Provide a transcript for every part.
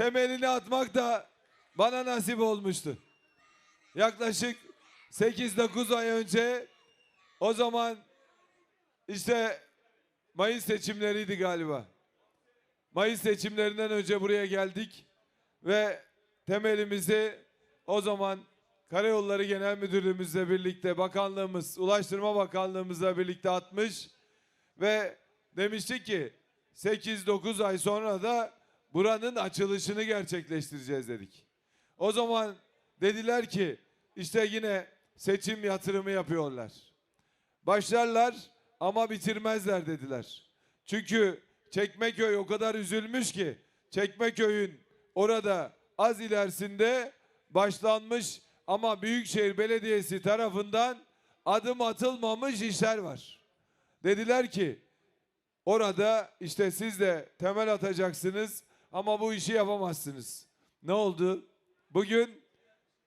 temelini atmak da bana nasip olmuştu. Yaklaşık 8-9 ay önce o zaman işte Mayıs seçimleriydi galiba. Mayıs seçimlerinden önce buraya geldik ve temelimizi o zaman Karayolları Genel Müdürlüğümüzle birlikte bakanlığımız, Ulaştırma Bakanlığımızla birlikte atmış ve demiştik ki 8-9 ay sonra da buranın açılışını gerçekleştireceğiz dedik. O zaman dediler ki işte yine seçim yatırımı yapıyorlar. Başlarlar ama bitirmezler dediler. Çünkü Çekmeköy o kadar üzülmüş ki Çekmeköy'ün orada az ilerisinde başlanmış ama Büyükşehir Belediyesi tarafından adım atılmamış işler var. Dediler ki orada işte siz de temel atacaksınız ama bu işi yapamazsınız. Ne oldu? Bugün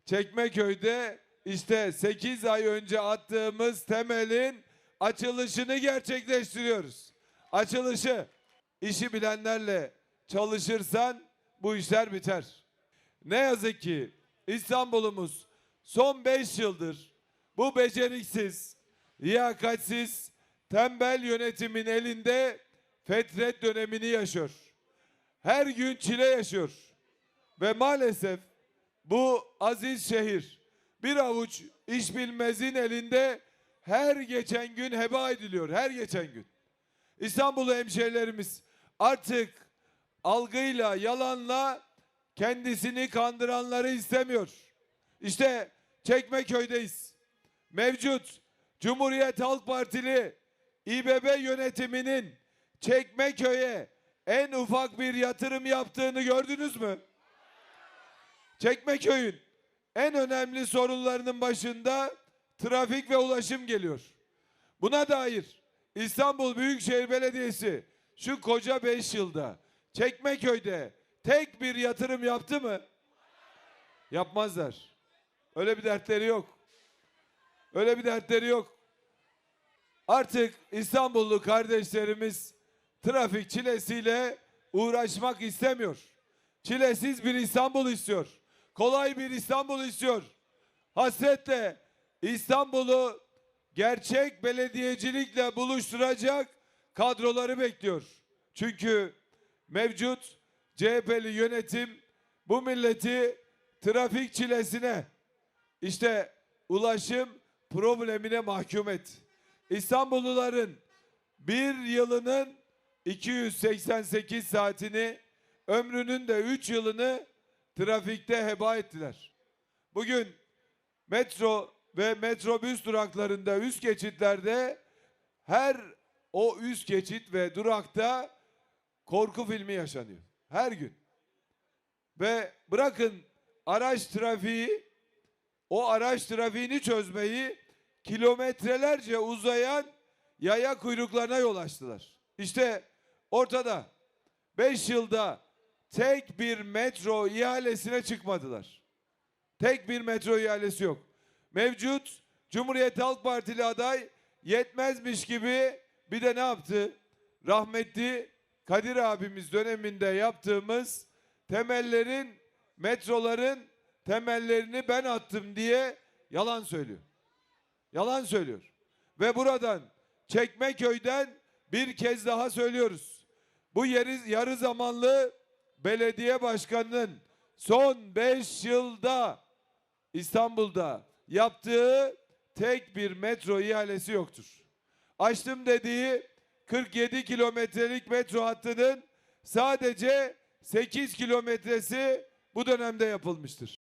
Çekmeköy'de işte 8 ay önce attığımız temelin açılışını gerçekleştiriyoruz. Açılışı işi bilenlerle çalışırsan bu işler biter. Ne yazık ki İstanbul'umuz son 5 yıldır bu beceriksiz, liyakatsiz, tembel yönetimin elinde fetret dönemini yaşıyor. Her gün çile yaşıyor. Ve maalesef bu aziz şehir bir avuç iş bilmezin elinde her geçen gün heba ediliyor. Her geçen gün. İstanbul'u hemşehrilerimiz artık algıyla, yalanla kendisini kandıranları istemiyor. İşte Çekmeköy'deyiz. Mevcut Cumhuriyet Halk Partili İBB yönetiminin Çekmeköy'e en ufak bir yatırım yaptığını gördünüz mü? Çekmeköy'ün en önemli sorunlarının başında trafik ve ulaşım geliyor. Buna dair İstanbul Büyükşehir Belediyesi şu koca 5 yılda Çekmeköy'de tek bir yatırım yaptı mı? Yapmazlar. Öyle bir dertleri yok. Öyle bir dertleri yok. Artık İstanbullu kardeşlerimiz trafik çilesiyle uğraşmak istemiyor. Çilesiz bir İstanbul istiyor. Kolay bir İstanbul istiyor. Hasretle İstanbul'u gerçek belediyecilikle buluşturacak kadroları bekliyor. Çünkü mevcut CHP'li yönetim bu milleti trafik çilesine işte ulaşım problemine mahkum et. İstanbulluların bir yılının 288 saatini ömrünün de 3 yılını trafikte heba ettiler. Bugün metro ve metrobüs duraklarında üst geçitlerde her o üst geçit ve durakta korku filmi yaşanıyor. Her gün. Ve bırakın araç trafiği o araç trafiğini çözmeyi kilometrelerce uzayan yaya kuyruklarına yol açtılar. İşte ortada 5 yılda tek bir metro ihalesine çıkmadılar. Tek bir metro ihalesi yok. Mevcut Cumhuriyet Halk Partili aday yetmezmiş gibi bir de ne yaptı? Rahmetli Kadir abimiz döneminde yaptığımız temellerin, metroların temellerini ben attım diye yalan söylüyor. Yalan söylüyor. Ve buradan Çekmeköy'den bir kez daha söylüyoruz. Bu yarı, yarı zamanlı belediye başkanının son 5 yılda İstanbul'da yaptığı tek bir metro ihalesi yoktur. Açtım dediği 47 kilometrelik metro hattının sadece 8 kilometresi bu dönemde yapılmıştır.